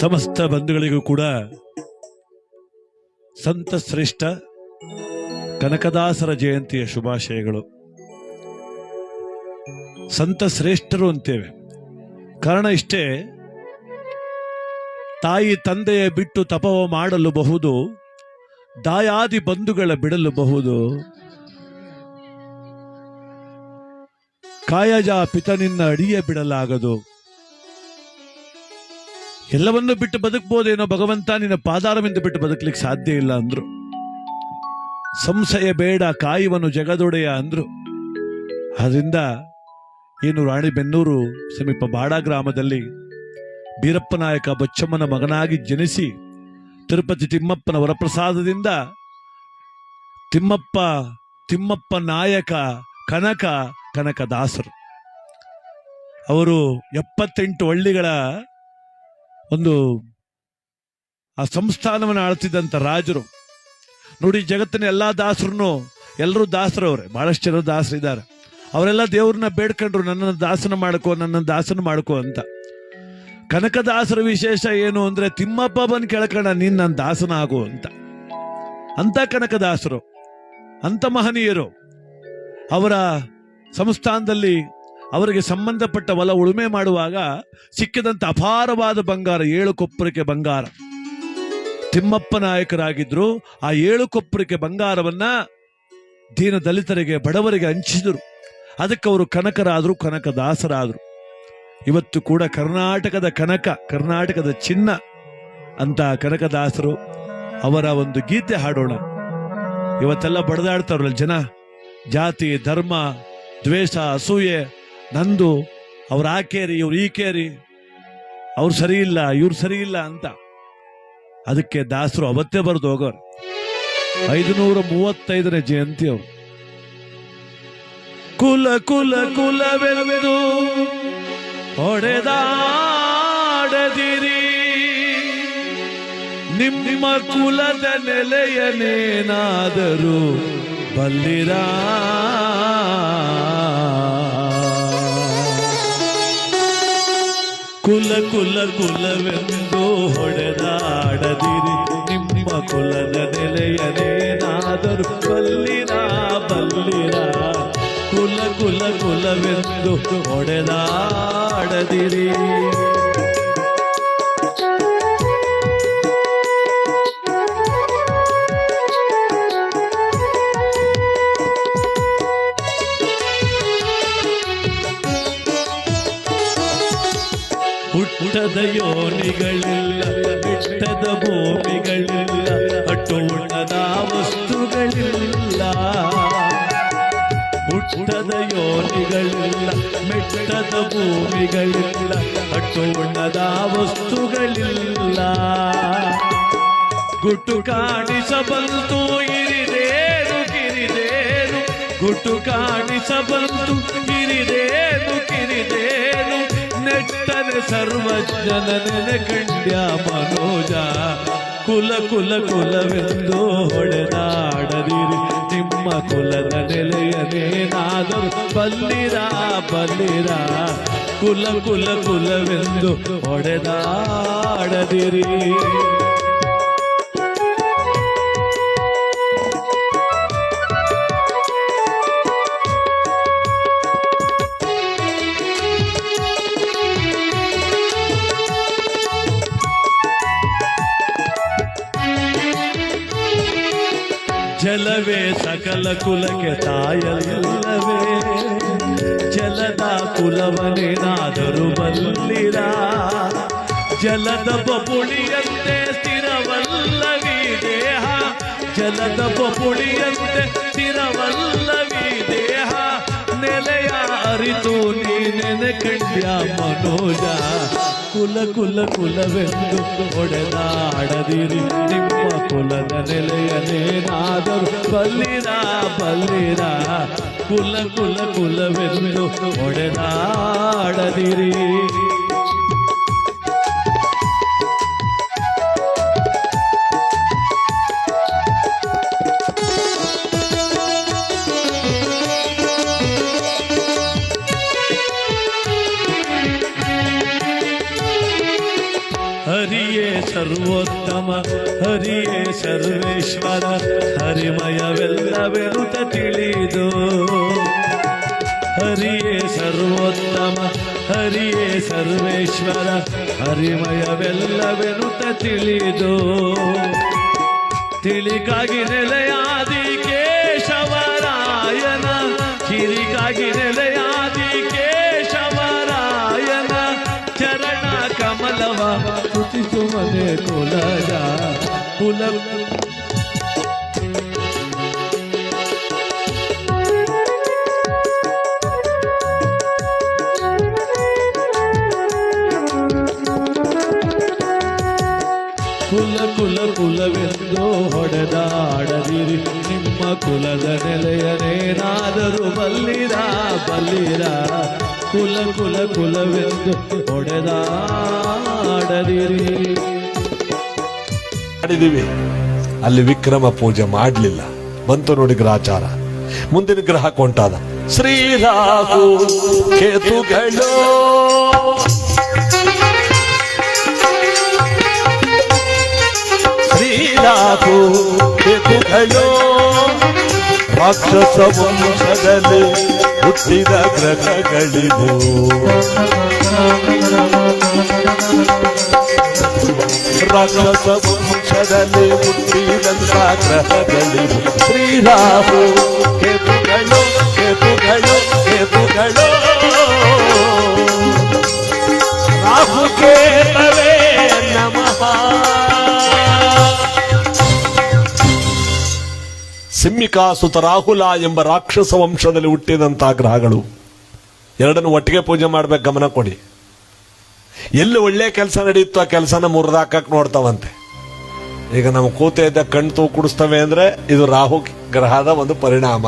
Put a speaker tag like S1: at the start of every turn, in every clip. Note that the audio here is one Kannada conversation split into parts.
S1: ಸಮಸ್ತ ಬಂಧುಗಳಿಗೂ ಕೂಡ ಸಂತ ಶ್ರೇಷ್ಠ ಕನಕದಾಸರ ಜಯಂತಿಯ ಶುಭಾಶಯಗಳು. ಸಂತ ಶ್ರೇಷ್ಠರು ಅಂತೇವೆ. ಕಾರಣ ಇಷ್ಟೇ, ತಾಯಿ ತಂದೆಯ ಬಿಟ್ಟು ತಪವ ಮಾಡಲು ಬಹುದು, ದಾಯಾದಿ ಬಂಧುಗಳ ಬಿಡಲು ಬಹುದು. ಕಾಯಜ ಪಿತನಿನ್ನ ಅಡಿಯ ಬಿಡಲಾಗದು. ಎಲ್ಲವನ್ನು ಬಿಟ್ಟು ಬದುಕ್ಬೋದೇನೋ ಭಗವಂತ, ನಿನ್ನ ಪಾದಾರವಿಂದ ಬಿಟ್ಟು ಬದುಕಲಿಕ್ಕೆ ಸಾಧ್ಯ ಇಲ್ಲ ಅಂದ್ರು. ಸಂಶಯ ಬೇಡ, ಕಾಯುವನು ಜಗದೊಡೆಯ ಅಂದ್ರು. ಆದ್ರಿಂದ ಏನು ರಾಣಿಬೆನ್ನೂರು ಸಮೀಪ ಬಾಡ ಗ್ರಾಮದಲ್ಲಿ ಬೀರಪ್ಪ ನಾಯಕ ಬಚ್ಚಮ್ಮನ ಮಗನಾಗಿ ಜನಿಸಿ ತಿರುಪತಿ ತಿಮ್ಮಪ್ಪನ ವರಪ್ರಸಾದದಿಂದ ತಿಮ್ಮಪ್ಪ ತಿಮ್ಮಪ್ಪ ನಾಯಕ, ಕನಕ, ಕನಕದಾಸರು. ಅವರು ಎಪ್ಪತ್ತೆಂಟು ಹಳ್ಳಿಗಳ ಒಂದು ಆ ಸಂಸ್ಥಾನವನ್ನು ಆಳ್ತಿದ್ದಂಥ ರಾಜರು. ನೋಡಿ ಜಗತ್ತಿನ ಎಲ್ಲಾ ದಾಸರನ್ನು, ಎಲ್ಲರೂ ದಾಸರವರೇ, ಬಹಳಷ್ಟು ಜನ ದಾಸರಿದ್ದಾರೆ ಅವರೆಲ್ಲ ದೇವ್ರನ್ನ ಬೇಡ್ಕೊಂಡ್ರು, ನನ್ನನ್ನು ದಾಸನ ಮಾಡ್ಕೋ ನನ್ನ ದಾಸನ ಮಾಡ್ಕೋ ಅಂತ. ಕನಕದಾಸರ ವಿಶೇಷ ಏನು ಅಂದ್ರೆ, ತಿಮ್ಮಪ್ಪ ಬಂದು ಕೇಳ್ಕೊಂಡ, ನೀನ್ ನನ್ನ ದಾಸನ ಆಗು ಅಂತ. ಅಂತ ಕನಕದಾಸರು, ಅಂತ ಮಹನೀಯರು ಅವರ ಸಂಸ್ಥಾನದಲ್ಲಿ ಅವರಿಗೆ ಸಂಬಂಧಪಟ್ಟ ಹೊಲ ಉಳುಮೆ ಮಾಡುವಾಗ ಸಿಕ್ಕಿದಂತ ಅಪಾರವಾದ ಬಂಗಾರ, ಏಳು ಕೊಪ್ಪರಿಕೆ ಬಂಗಾರ. ತಿಮ್ಮಪ್ಪ ನಾಯಕರಾಗಿದ್ರು, ಆ ಏಳು ಕೊಪ್ಪರಿಕೆ ಬಂಗಾರವನ್ನ ದೀನ ದಲಿತರಿಗೆ, ಬಡವರಿಗೆ ಹಂಚಿದರು. ಅದಕ್ಕೆ ಅವರು ಕನಕರಾದರು, ಕನಕದಾಸರಾದರು. ಇವತ್ತು ಕೂಡ ಕರ್ನಾಟಕದ ಕನಕ, ಕರ್ನಾಟಕದ ಚಿನ್ನ ಅಂತ ಕನಕದಾಸರು ಅವರ ಒಂದು ಗೀತೆ ಹಾಡೋಣ. ಇವತ್ತೆಲ್ಲ ಬಡದಾಡ್ತಾರಲ್ಲ ಜನ. ಜಾತಿ, ಧರ್ಮ, ದ್ವೇಷ, ಅಸೂಯೆ ನಂದು, ಅವ್ರ ಆ ಕೇರಿ, ಇವ್ರು ಈ ಕೇರಿ. ಅವ್ರು ಸರಿ ಇಲ್ಲ, ಇವ್ರು ಸರಿ ಇಲ್ಲ ಅಂತ. ಅದಕ್ಕೆ ದಾಸರು ಅವತ್ತೇ ಬರೆದು ಹೋಗೋರು. ಐದುನೂರ ಮೂವತ್ತೈದನೇ ಜಯಂತಿ ಅವರು. ಕುಲ ಕುಲ, ಕುಲವೆಂದು ಹೊಡೆದಾಡದಿರಿ. ನಿಮ್ಮ ಕುಲದ ನೆಲೆಯನೇನಾದರೂ ಬಲ್ಲಿರ? ಕುಲ ಕುಲ ಕುಲವೆಂದು ಹೊಡೆದಾಡದಿರಿ. ನಿಮ್ಮ ಕುಲದ ನೆಲೆಯನೇನಾದರೂ ಬಲ್ಲಿರ ಬಲ್ಲಿರ ಕುಲ ಕುಲ ಕುಲವೆಂದು ಹೊಡೆದಾಡದಿರಿ. ಬಿಟ್ಟದ ಭೂಮಿಗಳಿಲ್ಲ ಅಟ್ಟು ಉಣ್ಣದ ವಸ್ತುಗಳಿಲ್ಲ. ಹುಟ್ಟದ ಯೋನಿಗಳಿಲ್ಲ, ಮೆಟ್ಟದ ಭೂಮಿಗಳಿಲ್ಲ ಅಟ್ಟು ಉಣ್ಣದ ವಸ್ತುಗಳಿಲ್ಲ. ಗುಟ್ಟು ಕಾಣಿಸಬಂತು, ಇರಿದೇನು, ಕಿರಿದೇನು. ಗುಟ್ಟು ಕಾಣಿಸಬಂತು ಕಿರಿದೇನು ಕಿರಿದೇನು. ನೆಟ್ಟನೆ ನೆನೆ ಕಂಡ್ಯ ಮನೋಜ. ಕುಲ ಕುಲ ಕುಲವೆಂದು ಹೊಡೆದಾಡದಿರಿ. ನಿಮ್ಮ ಕುಲದ ನೆಲೆಯನೇನಾದರೂ ಬಲ್ಲಿರ ಬಲ್ಲಿರ. ಕುಲ ಕುಲ ಕುಲವೆಂದು ಹೊಡೆದಾಡದಿರಿ. ಕುಲಕ್ಕೆ ತಾಯಲ್ಲವೇ ಜಲದ ಕುಲವನೇನಾದರೂ ಬಲ್ಲಿರ ಜಲದ ಬಪುಳಿಯಂತೆ ಸ್ಥಿರವಲ್ಲವೀ ದೇಹ ಜಲದ ಬಪುಳಿಯಂತೆ ಸ್ಥಿರವಲ್ಲವೀ ನೀ ನೆನೆ ಕಂಡ್ಯ ಮನೋಜ ಕುಲ ಕುಲ ಕುಲವೆಂದು ಹೊಡೆದಾಡದಿರಿ ನಿಮ್ಮ ಕುಲದ ನೆಲೆಯನೇನಾದರೂ ಬಲ್ಲಿರ ಬಲ್ಲಿರ ಕುಲ ಕುಲ ಕುಲವೆಂದು ಹೊಡೆದಾಡದಿರಿ
S2: ಹರಿಯೇ ಸರ್ವೋತ್ತಮ, ಹರಿಯೇ ಸರ್ವೇಶ್ವರ ಹರಿಮಯವೆಲ್ಲವೆರುತ ತಿಳಿದು. ಹರಿಯೇ ಸರ್ವೋತ್ತಮ, ಹರಿಯೇ ಸರ್ವೇಶ್ವರ ಹರಿಮಯವೆಲ್ಲವೆರುತ ತಿಳಿದು. ತಿಳಿಗಾಗಿ ನೆಲೆಯಾದಿ ಕೇಶವರಾಯನ, ಕಿರಿಗಾಗಿ ನೆಲೆಯಾದಿ ಸ್ತುತಿಸುವನೆ ಕುಲಜ ಕುಲ ಕುಲ ಕುಲ ಕುಲವೆಂದು ಹೊಡೆದಾಡದಿರಿ ನಿಮ್ಮ ಕುಲದ ನೆಲೆಯನೇನಾದರೂ ಬಲ್ಲಿರ ಬಲ್ಲಿರ ಕುಲ ಕುಲ ಕುಲವೆಂದು ಹೊಡೆದಾಡದಿರಿ
S1: ಮಾಡಿದೀವಿ ಅಲ್ಲಿ ವಿಕ್ರಮ ಪೂಜೆ ಮಾಡಲಿಲ್ಲ. ಬಂತು ನೋಡಿ ಗ್ರಾಚಾರ ಮುಂದಿನ ಗ್ರಹ ಕೊಂಟಾದ. ಶ್ರೀರಾಹು ಕೇತುಗಳು. ಶ್ರೀರಾಹು ಕೇತುಗಳು. ರಾಕ್ಷಸ ವಂಶದಲ್ಲಿ ಹುಟ್ಟಿದ ಗ್ರಹಗಳಿವು ರಾಕ್ಷಸ ವಂಶದಲ್ಲಿ ಹುಟ್ಟಿದಂತ ಗ್ರಹಗಳಿವು ಶ್ರೀರಾಹು ಕೇತುಗಳು ಕೇತುಗಳು ಕೇತುಗಳು. ರಾಹು ಕೇತವೇ ನಮಃ. ಸಿಮ್ಮಿಕಾಸುತ ರಾಹುಲ ಎಂಬ ರಾಕ್ಷಸ ವಂಶದಲ್ಲಿ ಹುಟ್ಟಿದಂತಹ ಗ್ರಹಗಳು. ಎರಡನ್ನು ಒಟ್ಟಿಗೆ ಪೂಜೆ ಮಾಡ್ಬೇಕು, ಗಮನ ಕೊಡಿ. ಎಲ್ಲಿ ಒಳ್ಳೆ ಕೆಲಸ ನಡೆಯುತ್ತೋ ಆ ಕೆಲಸನ ಮುರಿದಾಕಕ್ ನೋಡ್ತಾವಂತೆ. ಈಗ ನಮ್ಮ ಕೂತೆ ಇದ್ದ ಕಣ್ಣು ತೂ ಕುಡಿಸ್ತವೆ ಅಂದ್ರೆ ಇದು ರಾಹು ಗ್ರಹದ ಒಂದು ಪರಿಣಾಮ.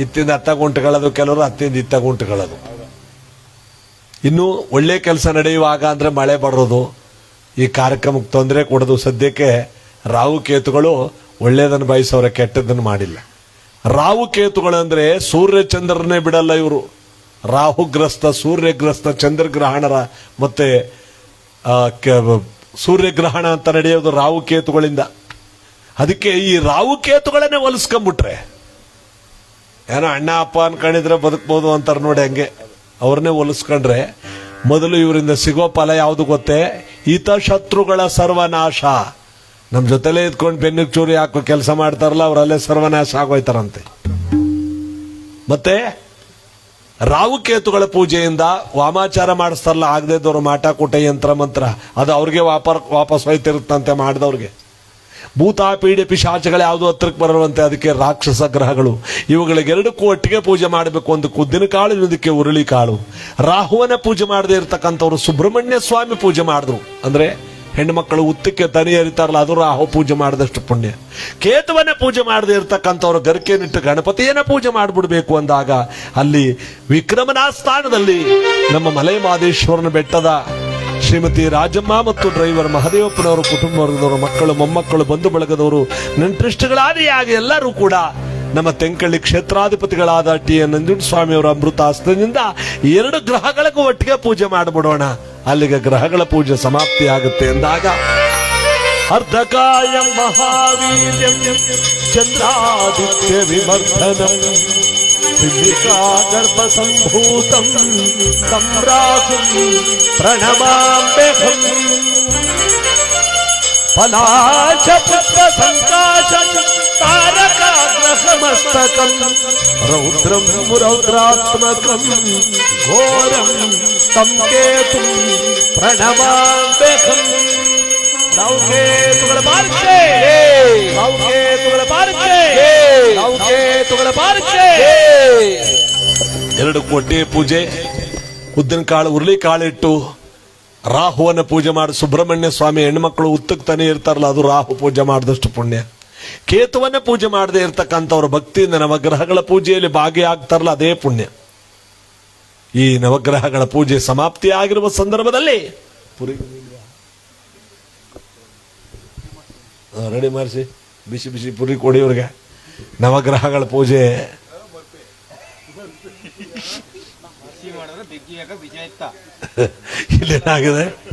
S1: ಇತ್ತಿಂದ ಅತ್ತ ಗುಂಟುಗಳದು, ಕೆಲವರು ಅತ್ತಿಂದ ಇತ್ತ ಗುಂಟುಗಳದು. ಇನ್ನು ಒಳ್ಳೆ ಕೆಲಸ ನಡೆಯುವಾಗ ಅಂದ್ರೆ ಮಳೆ ಬರೋದು, ಈ ಕಾರ್ಯಕ್ರಮಕ್ಕೆ ತೊಂದರೆ ಕೊಡೋದು. ಸದ್ಯಕ್ಕೆ ರಾಹು ಕೇತುಗಳು ಒಳ್ಳೇದನ್ನು ಬಯಸೋರೆ ಕೆಟ್ಟದನ್ನು ಮಾಡಿಲ್ಲ. ರಾಹು ಕೇತುಗಳು ಅಂದ್ರೆ ಸೂರ್ಯ ಚಂದ್ರನೇ ಬಿಡಲ್ಲ ಇವರು. ರಾಹುಗ್ರಸ್ತ ಸೂರ್ಯಗ್ರಸ್ತ ಚಂದ್ರಗ್ರಹಣರ ಮತ್ತೆ ಸೂರ್ಯಗ್ರಹಣ ಅಂತ ನಡೆಯೋದು ರಾಹು ಕೇತುಗಳಿಂದ. ಅದಕ್ಕೆ ಈ ರಾಹು ಕೇತುಗಳನ್ನೇ ಹೊಲಿಸ್ಕೊಂಬಿಟ್ರೆ. ಏನೋ ಅಣ್ಣ, ಅಪ್ಪ ಅನ್ಕೊಂಡಿದ್ರೆ ಬದುಕ್ಬೋದು ಅಂತಾರೆ ನೋಡಿ ಹಂಗೆ. ಅವ್ರನ್ನೇ ಹೊಲಿಸ್ಕೊಂಡ್ರೆ ಮೊದಲು ಇವರಿಂದ ಸಿಗೋ ಫಲ ಯಾವುದು ಗೊತ್ತೇ? ಹಿತ ಶತ್ರುಗಳ ಸರ್ವನಾಶ. ನಮ್ಮ ಜೊತೆಲೇ ಇದ್ಕೊಂಡು ಬೆನ್ನಿಗೆ ಚೂರಿ ಹಾಕೋ ಕೆಲಸ ಮಾಡ್ತಾರಲ್ಲ, ಅವರಲ್ಲೇ ಸರ್ವನಾಶ ಆಗೋಯ್ತಾರಂತೆ. ಮತ್ತೆ, ರಾಹುಕೇತುಗಳ ಪೂಜೆಯಿಂದ ವಾಮಾಚಾರ ಮಾಡಿಸ್ತಾರಲ್ಲ, ಆಗದೆ ಇದ್ದವರು ಮಾಟ ಕೂಟ ಯಂತ್ರ ಮಂತ್ರ, ಅದು ಅವ್ರಿಗೆ ವಾಪರ್, ವಾಪಸ್ ಹೋಯ್ತಿರುತ್ತಂತೆ ಮಾಡಿದವ್ರಿಗೆ. ಭೂತ ಪೀಡೆ ಪಿಶಾಚಗಳು ಯಾವುದು ಹತ್ರಕ್ಕೆ ಬರುವಂತೆ, ಅದಕ್ಕೆ ರಾಕ್ಷಸ ಗ್ರಹಗಳು. ಇವುಗಳಿಗೆ ಎರಡಕ್ಕೂ ಒಟ್ಟಿಗೆ ಪೂಜೆ ಮಾಡಬೇಕು, ಒಂದು ಕುದ್ದಿನ ಕಾಳು ಇದಕ್ಕೆ ಉರುಳಿ ಕಾಳು. ರಾಹುವನ ಪೂಜೆ ಮಾಡದೇ ಇರತಕ್ಕಂಥವ್ರು ಸುಬ್ರಹ್ಮಣ್ಯ ಸ್ವಾಮಿ ಪೂಜೆ ಮಾಡಿದ್ರು. ಅಂದ್ರೆ ಹೆಣ್ಮಕ್ಳು ಉತ್ತಕ್ಕೆ ತನಿ ಎರಿತಾರಲ್ಲ ಅದು ರಾಹು ಪೂಜೆ ಮಾಡಿದಷ್ಟು ಪುಣ್ಯ. ಕೇತುವನ್ನ ಪೂಜೆ ಮಾಡದೇ ಇರತಕ್ಕಂಥವ್ರು ಗರಿಕೆಯನ್ನಿಟ್ಟು ಗಣಪತಿಯನ್ನ ಪೂಜೆ ಮಾಡಿಬಿಡ್ಬೇಕು ಅಂದಾಗ, ಅಲ್ಲಿ ವಿಕ್ರಮನ ಸ್ಥಾನದಲ್ಲಿ ನಮ್ಮ ಮಲೈ ಮಾದೇಶ್ವರನ ಬೆಟ್ಟದ ಶ್ರೀಮತಿ ರಾಜಮ್ಮ ಮತ್ತು ಡ್ರೈವರ್ ಮಹದೇವಪ್ಪನವರು ಕುಟುಂಬ ವರ್ಗದವರು, ಮಕ್ಕಳು, ಮೊಮ್ಮಕ್ಕಳು, ಬಂಧು ಬಳಗದವರು ನೆಂಟ್ರಿಸ್ಟ್ಗಳಾದಿಯಾಗಿ ಎಲ್ಲರೂ ಕೂಡ ನಮ್ಮ ತೆಂಕಳ್ಳಿ ಕ್ಷೇತ್ರಾಧಿಪತಿಗಳಾದ ಟಿ ಎನ್ ನಂಜುಂಡ ಸ್ವಾಮಿಯವರ ಅಮೃತ ಹಸ್ತದಿಂದ ಎರಡು ಗ್ರಹಗಳಿಗೂ ಒಟ್ಟಿಗೆ ಪೂಜೆ ಮಾಡಿಬಿಡೋಣ ಅಲ್ಲಿಗೆ ಗ್ರಹಗಳ ಪೂಜೆ ಸಮಾಪ್ತಿ ಆಗುತ್ತೆ ಎಂದಾಗ ಅರ್ಧಕಾಯ ಮಹಾವೀರ್ಯಂ ಚಂದ್ರಾದಿತ್ಯ ವಿಮರ್ಧನಂ ಸಿದ್ಧಿಕಾ ಗರ್ಭ ಸಂಭೂತಂ ತಮ್ರಾಜುಂ ಪ್ರಣಮಾಮ್ಯಹಂ ಫಲಾಶ ಪುತ್ರ ಸಂಕಾಶಂ ತಾರಕಾಗ್ರಹಮಸ್ತಕಂ ರೌದ್ರಂ ರೌದ್ರಾತ್ಮಕಂ ಘೋರಂ ತಂ ಕೇತುಂ ಪ್ರಣಮಾಮ್ಯಹಂ ನೌಕೇತುಗಳ ಪಾರ್ಕೆ ನೌಕೇತುಗಳ ಪಾರ್ಕೆ ನೌಕೇತುಗಳ ಪಾರ್ಕೆ ಎರಡು ಕೋಟೆ ಪೂಜೆ, ಉದ್ದಿನ ಕಾಳು ಉರುಳಿ ಕಾಳಿಟ್ಟು ರಾಹುವನ್ನ ಪೂಜೆ ಮಾಡಿ ಸುಬ್ರಹ್ಮಣ್ಯ ಸ್ವಾಮಿ ಹೆಣ್ಮಕ್ಳು ಉತ್ತಕ್ತಾನೆ ಇರ್ತಾರಲ್ಲ, ಅದು ರಾಹು ಪೂಜೆ ಮಾಡಿದಷ್ಟು ಪುಣ್ಯ. ಕೇತುವನ್ನ ಪೂಜೆ ಮಾಡದೇ ಇರತಕ್ಕಂಥವ್ರ ಭಕ್ತಿಯಿಂದ ನವಗ್ರಹಗಳ ಪೂಜೆಯಲ್ಲಿ ಭಾಗಿಯಾಗ್ತಾರಲ್ಲ ಅದೇ ಪುಣ್ಯ. ಈ ನವಗ್ರಹಗಳ ಪೂಜೆ ಸಮಾಪ್ತಿ ಆಗಿರುವ ಸಂದರ್ಭದಲ್ಲಿ ರೆಡಿ ಮಾಡಿಸಿ. ಬಿಸಿ ಬಿಸಿ ಪುರಿ ಕೊಡಿ ಇವ್ರಿಗೆ. ನವಗ್ರಹಗಳ ಪೂಜೆ. ಇಲ್ಲೇನಾಗಿದೆ?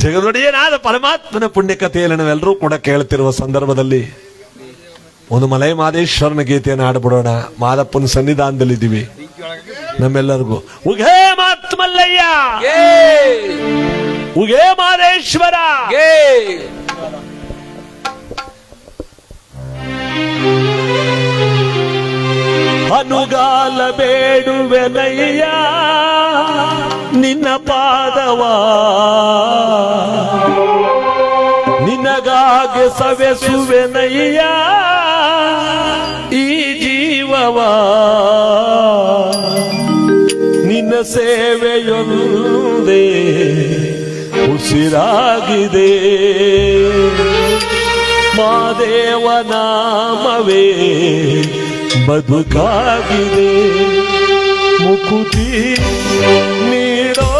S1: ಜಗದೊಡೆಯನಾದ ಪರಮಾತ್ಮನ ಪುಣ್ಯ ಪುಣ್ಯಕಥೆಯಲ್ಲಿ ನಾವೆಲ್ಲರೂ ಕೂಡ ಕೇಳ್ತಿರುವ ಸಂದರ್ಭದಲ್ಲಿ ಒಂದು ಮಲೈ ಮಾದೇಶ್ವರನ ಗೀತೆಯನ್ನು ಆಡ್ಬಿಡೋಣ ಮಾದಪ್ಪನ ಸನ್ನಿಧಾನದಲ್ಲಿದ್ದೀವಿ. ನಮ್ಮೆಲ್ಲರಿಗೂ. ಉಘೇ ಮಾತ್ಮಲ್ಲಯ್ಯ! ಉಘೇ ಮಾದೇಶ್ವರ! ಅನುಗಾಲ ಬೇಡುವೆನಯ್ಯ! ನಿನ್ನ ಪಾದವಾ. ನಿನಗಾಗಿ ಸವೆಸುವೆನಯ್ಯ ಈ ಜೀವವಾ. ನಿನ್ನ ಸೇವೆಯೊಂದೇ ಉಸಿರಾಗಿದೆ. ಮಾದೇವ ನಾಮವೇ ಬದುಕಾಗಿದೆ. ಮುಕುತಿ ನೀಡೋ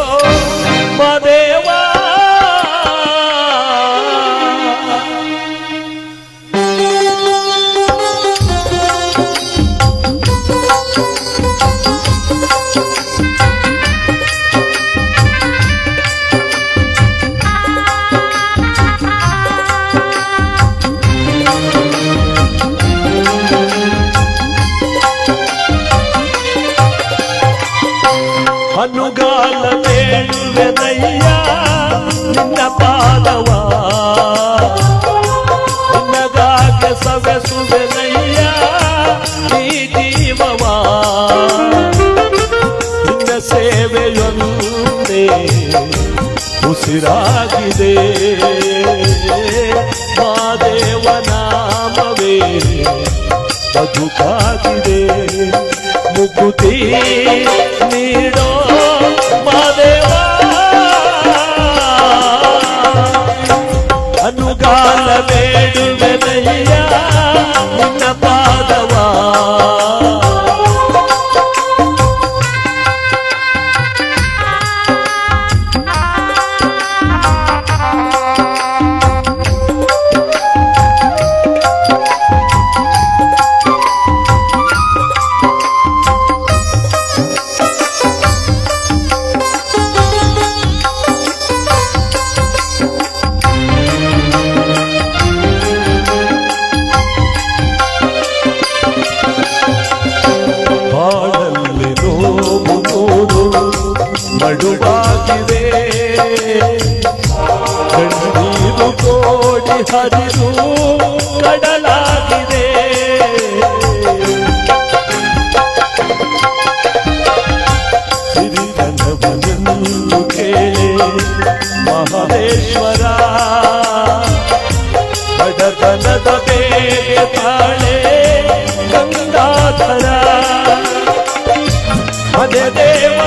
S1: ಉಸಿರಾಗಿದೆ ಮಾದೇವ ನಾಮವೇ ಬದುಕಾಗಿದೆ. ಮುಕುತಿ ನೀಡೋ ಮಾದೇವ ಅನುಗಾಲ ಬೇಡುವೆನಯ್ಯ ನಿನ್ನ ಪಾದವಾ. ಕೋಡಿ ಹರಿದು ಕಡಲಾಗಿದೆ ಸಿರಿಗಂಧವನ್ನು ಕೇಳಿ ಮಹೇಶ್ವರ ಬಡತನದ ಬೇಗೆ ತಾಳೆ ಗಂಗಾಧರ ಅದೇ ದೇವ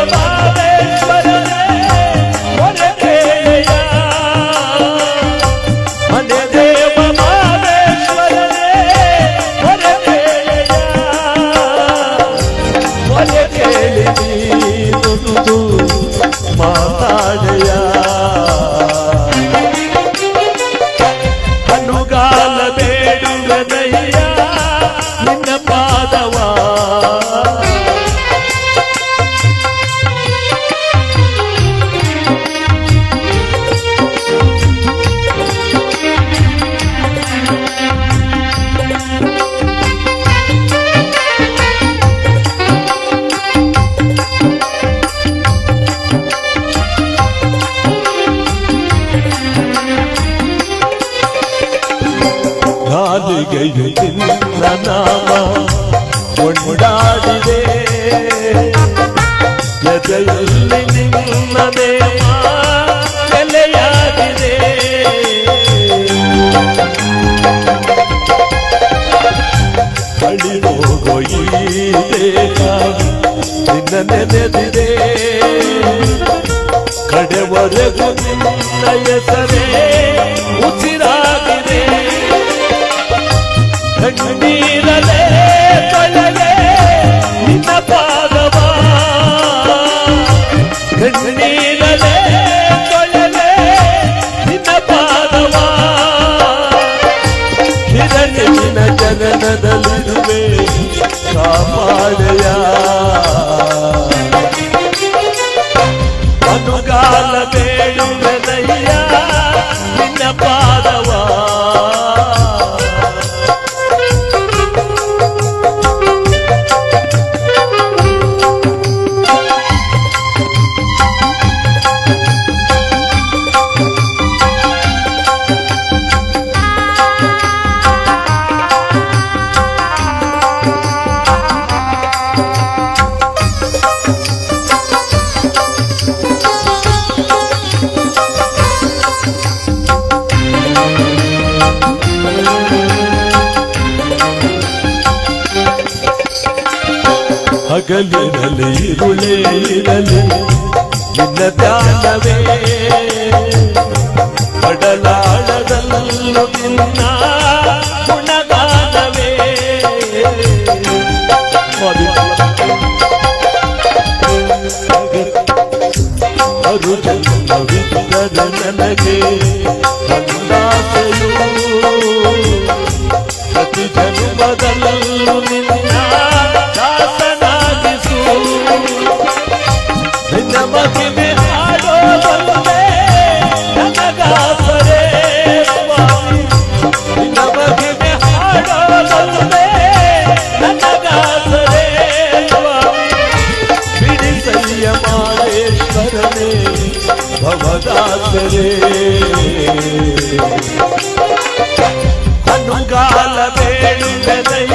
S1: ದೇಹ ನಿನ್ನ ನೆನೆದಿದೆ. ಕಡೆವರೆಗೂ ನಿನ್ನ ಹೆಸರೇ. ಹಗಲಿರಲಿ ಇರುಳೇ ಇರಲಿ ನಿನ್ನ ಧ್ಯಾನವೇ ಕಡಲಾಳದಲ್ಲೂ ನಿನ್ನ ಗುಣಗಾನವೇ ಅರು ಜನ್ಮವಿದ್ದರೆ ನನಗೆ ಒಂದಾಸೆಯು ಪ್ರತಿ ಜನ್ಮದಲ್ಲೂ ನಿನ್ನ ನಿನ್ನ ಮಹಿಮೆ ಹಾಡೋದಲ್ಲೇ ನನಗಾಸರೆ ಸ್ವಾಮಿ ನಿನ್ನ ಮಹಿಮೆ ಹಾಡೋದಲ್ಲೇ ನನಗಾಸರೆ ಸ್ವಾಮಿ ಬಿಡಿಸಯ್ಯ ಮಾರೇಶ್ವರನೇ ಭವದಾಸರೇ ಅನುಗಾಲ ಬೇಡುವೆದಯ್ಯ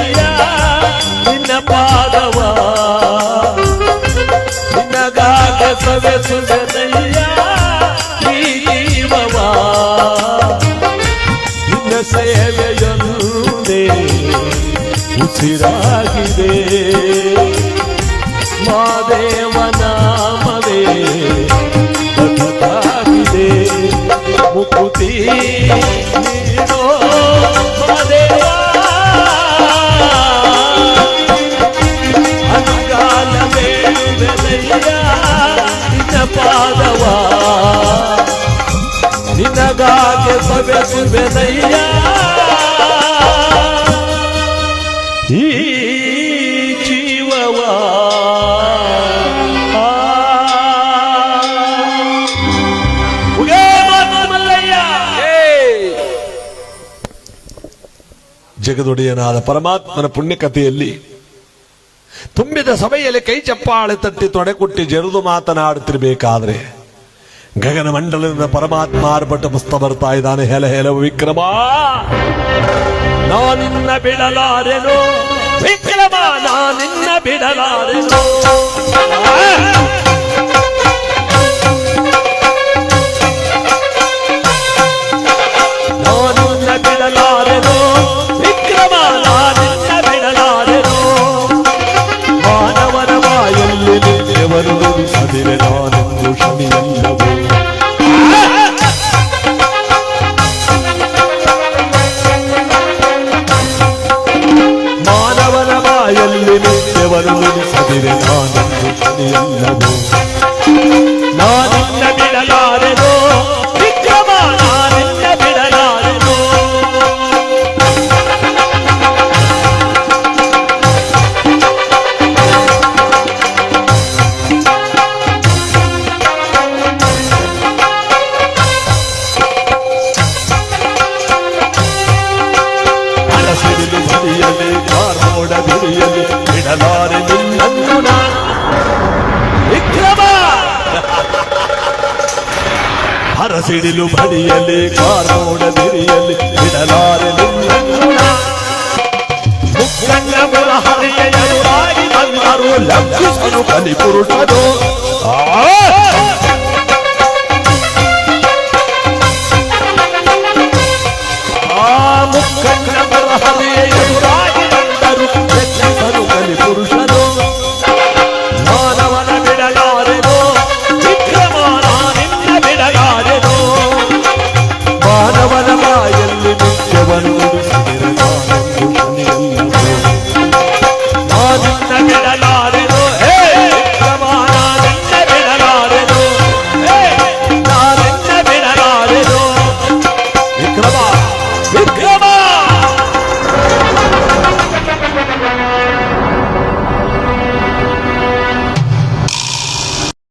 S1: ನಿನ್ನಗಾಗ ಸವೆಸುವೆದಯ್ಯ ಈ ಜೀವವ ನಿನ್ನ ಸೇವೆಯೊಂದೇ ಉಸಿರಾಗಿದೆ ಮಾದೇವ ನಾಮವೇ ಸತತಾಗಿದೆ ಮುಕುತಿ ನೀಡೋ ಮಾದೇವ ಪಾದವ ನಿನಗಾಗೆ ಸವೆಸುವೆದಯ್ಯ ಈ ಜೀವವ. ಜಗದೊಡೆಯನಾದ ಪರಮಾತ್ಮನ ಪುಣ್ಯಕಥೆಯಲ್ಲಿ ತುಂಬಿದ ಸಭೆಯಲ್ಲಿ ಕೈ ಚಪ್ಪಾಳೆ ತಟ್ಟಿ ತೊಡೆ ಕೊಟ್ಟಿ ಜರುದು ಮಾತನಾಡುತ್ತಿರಬೇಕಾದ್ರೆ ಗಗನ ಮಂಡಲದಿಂದ ಪರಮಾತ್ಮ ಆರ್ಭಟ ಮುಸ್ತ ಬರ್ತಾ ಇದ್ದಾನೆ. ಹೆಲ ಹೆಲವು ವಿಕ್ರಮ. ನಾನಿನ್ನ ಬಿಡಲಾರೆನು? ವಿಕ್ರಮ, ನಾನಿನ್ನ ಬಿಡಲಾರೆನು? ಹರಸಿಡಿಲು ಬಡಿಯಲಿ ಕಾರ್ಮೋಡ ಬಿರಿಯಲಿ ಬಿಡಲಾರೆ ನಿನ್ನನ್ನು ನಾ. ಮುಕ್ಕಣ್ಣ ಮುರ ಹರಿಯ ಎದುರಾಗಿ ಬಂದರು ಲಕ್ಷಿಸಲು ಕಲಿಪುರುಷರು ಆ